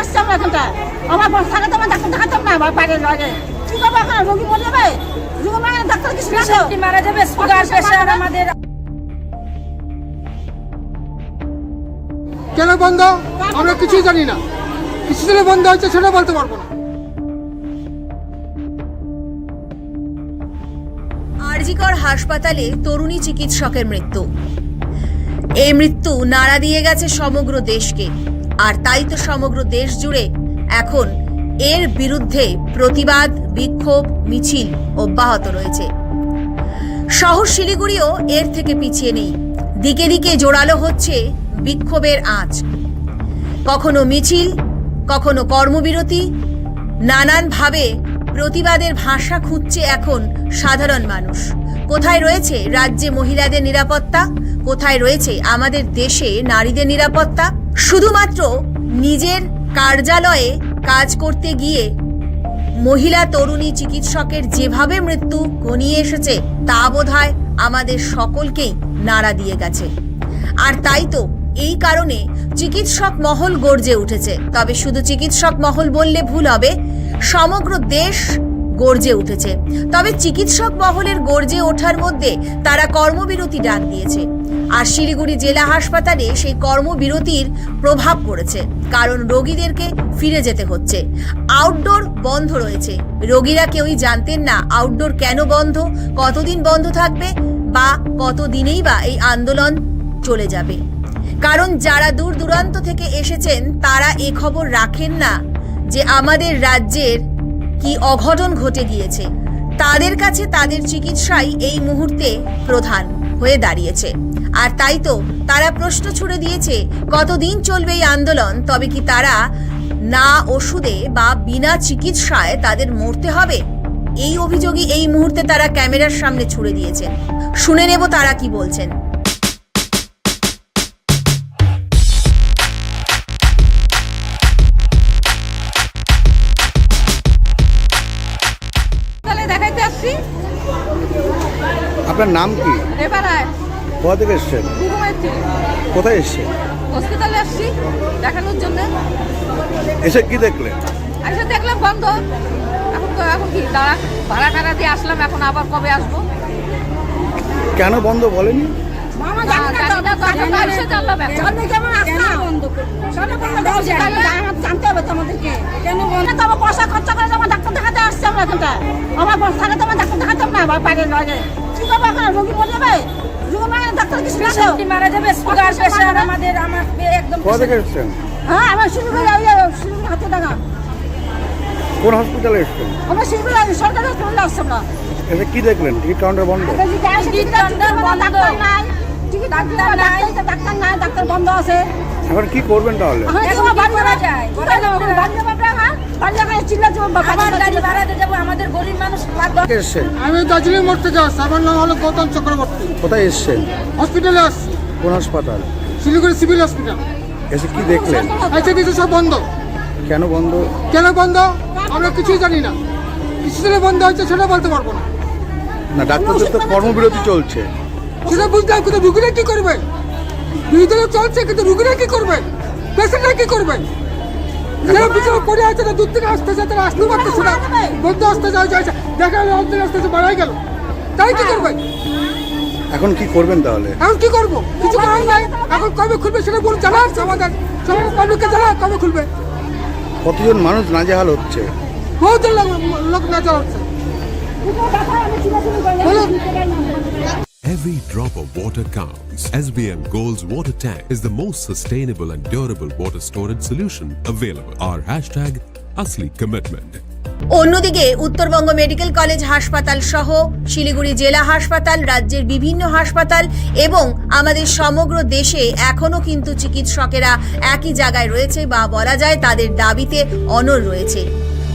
আসছি আমরা এখানটা আমার বস থাকে তো আমার ডাক্তার দেখাতাম না আমার কি করব এখন? রোগী মরে যাবে? রোগী মানে ডাক্তার কিছু মারা যাবে সুগার প্রেশার আমাদের। কেন বন্ধ? আমরা কিছুই জানি না। কিছু দিনে বন্ধ হয়েছে সেটা বলতে পারব না। আরজিকর হাসপাতালে তরুণী চিকিৎসকের মৃত্যু। এই মৃত্যু নাড়া দিয়ে গেছে সমগ্র দেশকে। আর তাই তো সমগ্র দেশ জুড়ে এখন এর বিরুদ্ধে প্রতিবাদ, বিক্ষোভ, মিছিল অব্যাহত রয়েছে। শহর শিলিগুড়িও এর থেকে পিছিয়ে নেই। দিকে দিকে জোরালো হচ্ছে বিক্ষোভের আঁচ। কখনো মিছিল, কখনো কর্মবিরতি, নানানভাবে প্রতিবাদের ভাষা খুঁজছে এখন সাধারণ মানুষ। কোথায় রয়েছে রাজ্যে মহিলাদের নিরাপত্তা? কোথায় রয়েছে আমাদের দেশে নারীদের নিরাপত্তা? শুধুমাত্র নিজের কার্যালয়ে কাজ করতে গিয়ে মহিলা, তরুণী, চিকিৎসকের যেভাবে মৃত্যু ঘনিয়ে এসেছে, তা বোধহয় আমাদের সকলকেই নাড়া দিয়ে গেছে। আর তাই তো এই কারণে চিকিৎসক মহল গর্জে উঠেছে। তবে শুধু চিকিৎসক মহল বললে ভুল হবে, সমগ্র দেশ গর্জে উঠেছে। তবে চিকিৎসক মহলের গর্জে ওঠার মধ্যে তারা কর্মবিরতি ডাক দিয়েছে। আর শিলিগুড়ি জেলা হাসপাতালে সেই কর্মবিরতির প্রভাব পড়েছে, কারণ রোগীদেরকে ফিরে যেতে হচ্ছে। আউটডোর বন্ধ রয়েছে। রোগীরা কেউই জানতেন না আউটডোর কেন বন্ধ, কতদিন বন্ধ থাকবে বা কতদিনেই বা এই আন্দোলন চলে যাবে। কারণ যারা দূর দূরান্ত থেকে এসেছেন তারা এ খবর রাখেন না যে আমাদের রাজ্যের কি অঘটন ঘটে গিয়েছে? তাদের কাছে তাদের চিকিৎসাই এই মুহূর্তে প্রধান হয়ে দাঁড়িয়েছে। আর তাই তো তারা প্রশ্ন ছুড়ে দিয়েছে, কতদিন চলবে এই আন্দোলন? তবে কি তারা না ওষুধে বা বিনা চিকিৎসায় তাদের মরতে হবে? এই অভিযোগই এই মুহূর্তে তারা ক্যামেরার সামনে ছুড়ে দিয়েছেন। শুনে নেব তারা কি বলছেন। আসছি। আপনার নাম কি? এবার কোথা থেকে এসছেন? কোথায় এসছেন? হসপিটালে আসছি দেখানোর জন্য। এসে কি দেখলেন? এসে দেখলাম বন্ধ। এখন তো এখন কি দাঁড়া ভাড়া টাড়া দিয়ে আসলাম এখন আবার কবে আসব? কেন বন্ধ বলেনি? আমার পয়সা খরচা করে আমার ডাক্তার দেখাতে আসছি আমরা এখানটা আমার বস থাকে তো আমার ডাক্তার দেখাতাম না আমার বাইরে লগে। কি করব এখন? রোগী মরে যাবে? ডাক্তার কিছু না মারা যাবে সুগার প্রেশার আমাদের আমার একদম হ্যাঁ আমার শিলিগুড়ি ওই শিলিগুড়ি হাতে টাকা কোন হসপিটালে এসছেন? আমরা শিলিগুড়ি সরকারি হসপিটালে আসছি আমরা। এসে কি দেখলেন? টিকিট কাউন্টার বন্ধ? টিকিট কাউন্টার বন্ধ? নাই। ডাক্তার নাই ডাক্তার নাই ডাক্তার বন্ধ আছে এখন কি করবেন তাহলে হ্যাঁ আমি দার্জিলিং মোড় থেকে আসছি আমার নাম হলো গৌতম চক্রবর্তী কোথায় এসছেন হসপিটালে আসছি কোন হাসপাতাল শিলিগুড়ি সিভিল হসপিটাল এসে কি দেখলেন এসে কিছু সব বন্ধ কেন বন্ধ কেন বন্ধ আমরা কিছুই জানি না কিছু বন্ধ হয়েছে সেটা বলতে পারব না না ডাক্তারদের তো কর্মবিরতি চলছে সেটা বুঝতে হবে কিন্তু রুগীরা কি করবে? বিরোধীরা চলছে কিন্তু রুগীরা কি করবে? পেশেন্টরা কি করবে? যারা পিছনে পড়ে আছে দূর থেকে আসতেছে তারা আসতে পারতেছে না। বন্ধু আসতে যাওয়া যাচ্ছে দেখা গেল অন্তরে আসতেছে বাড়াই গেল। তাই কি করবে? এখন কি করবেন তাহলে? এখন কি করব? কিছু করার নাই। এখন কবে খুলবে সেটা বলে জানা আছে আমাদের সব পাবলিককে জানা কবে খুলবে। কতজন মানুষ নাজেহাল হচ্ছে? বহুত লোক লোক না হচ্ছে। বলুন। Every drop of water counts. SBM Gold's water tank is the most sustainable and durable water storage solution available. Our hashtag, Asli Commitment. অন্যদিকে, উত্তরবঙ্গ মেডিকেল কলেজ হাসপাতাল সহ শিলিগুড়ি জেলা হাসপাতাল, রাজ্যের বিভিন্ন হাসপাতাল এবং আমাদের সমগ্র দেশে এখনও কিন্তু চিকিৎসকেরা একই জায়গায় রয়েছে বা বলা যায় তাদের দাবিতে অনর রয়েছে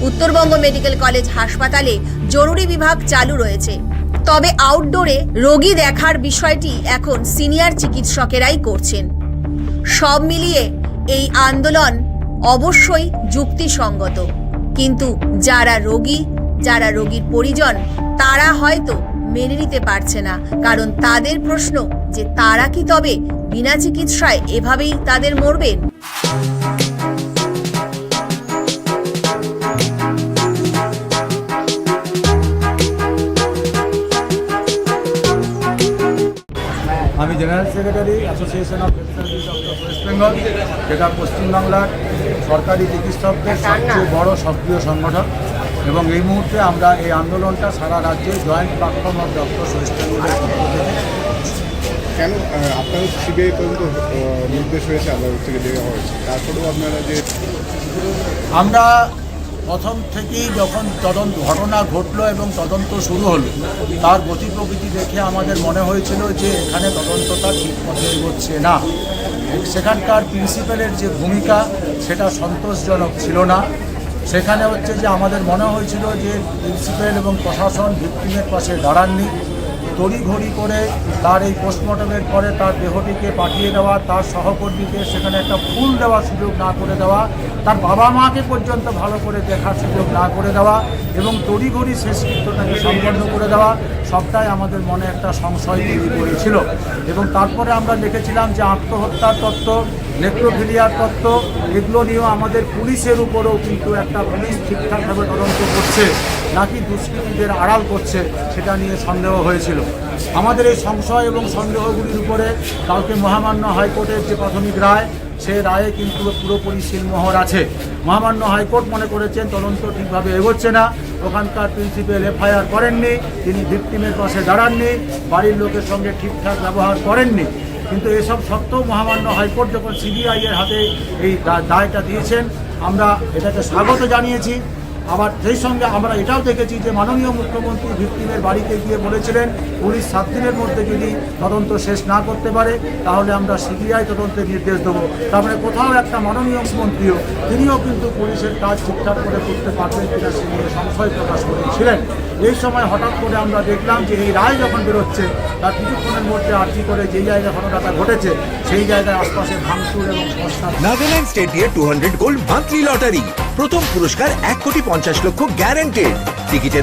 উত্তরবঙ্গ মেডিকেল কলেজ হাসপাতালে জরুরি বিভাগ চালু রয়েছে তবে আউটডোরে রোগী দেখার বিষয়টি এখন সিনিয়র চিকিৎসকেরাই করছেন। সব মিলিয়ে এই আন্দোলন অবশ্যই যুক্তিসঙ্গত। কিন্তু যারা রোগী, যারা রোগীর পরিজন, তারা হয়তো মেনে নিতে পারছে না। কারণ তাদের প্রশ্ন যে তারা কি তবে বিনা চিকিৎসায় এভাবেই তাদের মরবেন? General secretary association of West Bengal যেটা পশ্চিমবাংলার সরকারি চিকিৎসকদের সবচেয়ে বড় সক্রিয় সংগঠন। এবং এই মুহূর্তে আমরা এই আন্দোলনটা সারা রাজ্যে joint platform of doctor West বেঙ্গলের কেন আপনার সিবিআই পর্যন্ত নির্দেশ হয়েছে আদালত থেকে দেওয়া হয়েছে। তারপরেও আপনারা যে আমরা প্রথম থেকেই যখন তদন্ত ঘটনা ঘটলো এবং তদন্ত শুরু হলো, তার গতি প্রকৃতি দেখে আমাদের মনে হয়েছিল যে এখানে তদন্তটা ঠিক পথে হচ্ছে না। সেখানকার প্রিন্সিপালের যে ভূমিকা, সেটা সন্তোষজনক ছিল না। সেখানে হচ্ছে যে আমাদের মনে হয়েছিল যে প্রিন্সিপাল এবং প্রশাসন ভিক্টিমের পাশে দাঁড়াননি। তড়িঘড়ি করে তার এই পোস্টমর্টমের পরে তার দেহটিকে পাঠিয়ে দেওয়া, তার সহকর্মীকে সেখানে একটা ফুল দেওয়ার সুযোগ না করে দেওয়া, তার বাবা মাকে পর্যন্ত ভালো করে দেখার সুযোগ না করে দেওয়া এবং তড়িঘড়ি শেষকৃত্যটাকে সম্পন্ন করে দেওয়া, সবটাই আমাদের মনে একটা সংশয় তৈরি করেছিল। এবং তারপরে আমরা দেখেছিলাম যে আত্মহত্যার তত্ত্ব, নেক্রোফিলিয়ার তত্ত্ব, এগুলো নিয়েও আমাদের পুলিশের উপরেও কিন্তু একটা পুলিশ ঠিকঠাকভাবে তদন্ত করছে, নাকি দুষ্কৃতীদের আড়াল করছে, সেটা নিয়ে সন্দেহ হয়েছিল। আমাদের এই সংশয় এবং সন্দেহগুলির উপরে কালকে মহামান্য হাইকোর্টের যে প্রাথমিক রায়, সে রায়ে কিন্তু পুরোপুরি সিলমোহর আছে। মহামান্য হাইকোর্ট মনে করেছেন তদন্ত ঠিকভাবে এগোচ্ছে না। ওখানকার প্রিন্সিপাল এফআইআর করেননি, তিনি ভিক্টিমের পাশে দাঁড়াননি, বাড়ির লোকের সঙ্গে ঠিকঠাক ব্যবহার করেননি। কিন্তু এসব সত্ত্বেও মহামান্য হাইকোর্ট যখন সিবিআইয়ের হাতে এই দায়টা দিয়েছেন, আমরা এটাকে স্বাগত জানিয়েছি। আবার সেই সঙ্গে আমরা এটাও দেখেছি যে মাননীয় মুখ্যমন্ত্রী ভিক্টিমের বাড়িতে গিয়ে বলেছিলেন, পুলিশ সাত দিনের মধ্যে যদি তদন্ত শেষ না করতে পারে, তাহলে আমরা সিবিআই তদন্তের নির্দেশ দেবো। তারপরে কোথাও একটা মাননীয় মন্ত্রীও, তিনিও কিন্তু পুলিশের কাজ ঠিকঠাক করে করতে পারবেন কিনা সে নিয়ে সংশয় প্রকাশ করেছিলেন। এই সময় হঠাৎ করে আমরা দেখলাম যে এই রায় যখন বেরোচ্ছে, তার কিছুক্ষণের মধ্যে আর্জি করে যেই জায়গায় ঘটনাটা ঘটেছে, সেই জায়গায় আশপাশে ভাঙচুর এবং নাগাল্যান্ড স্টেট দিয়ে two hundred gold monthly lottery. প্রথম পুরস্কার এক কোটি পঞ্চাশ লক্ষ গ্যারান্টেড টিকিটের